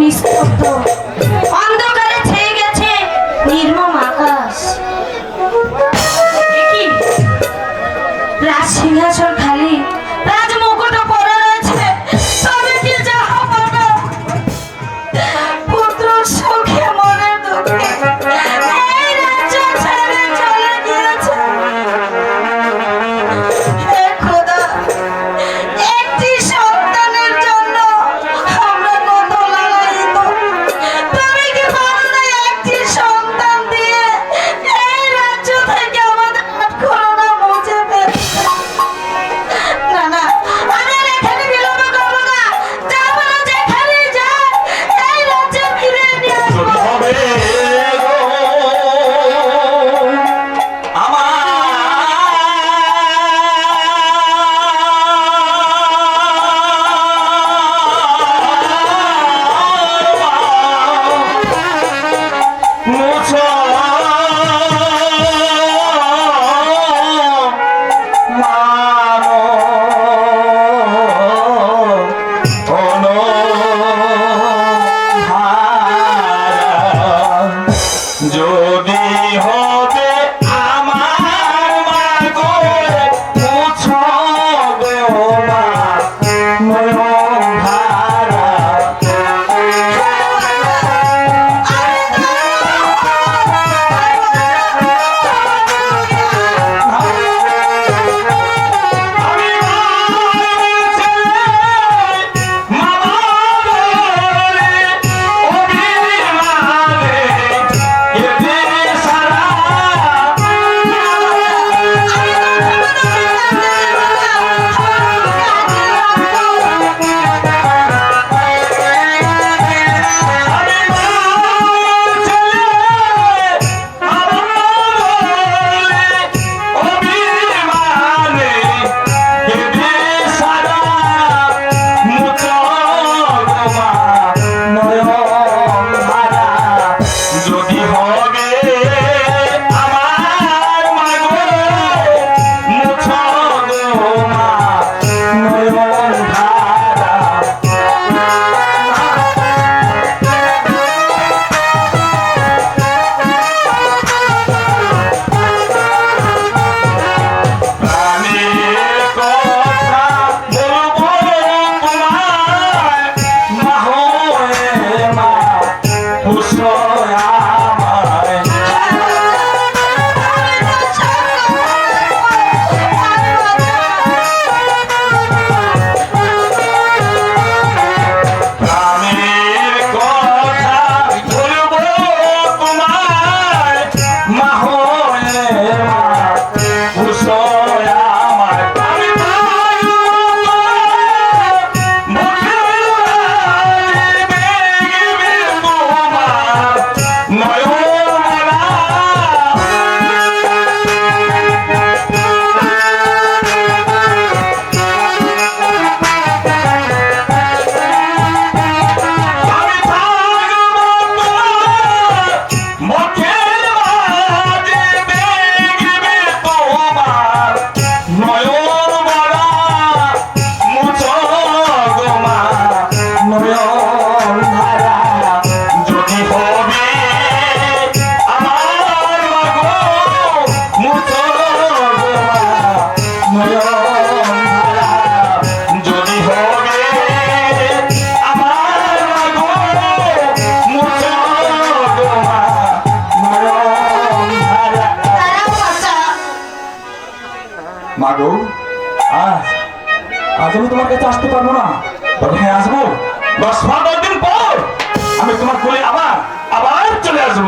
আপনি মা গো। আজ আজ আমি তোমার কাছে আসতে পারব না। তবে হ্যাঁ আসব? দশ পনেরো দিন পর আমি তোমার কোলে আবার আবার চলে আসব।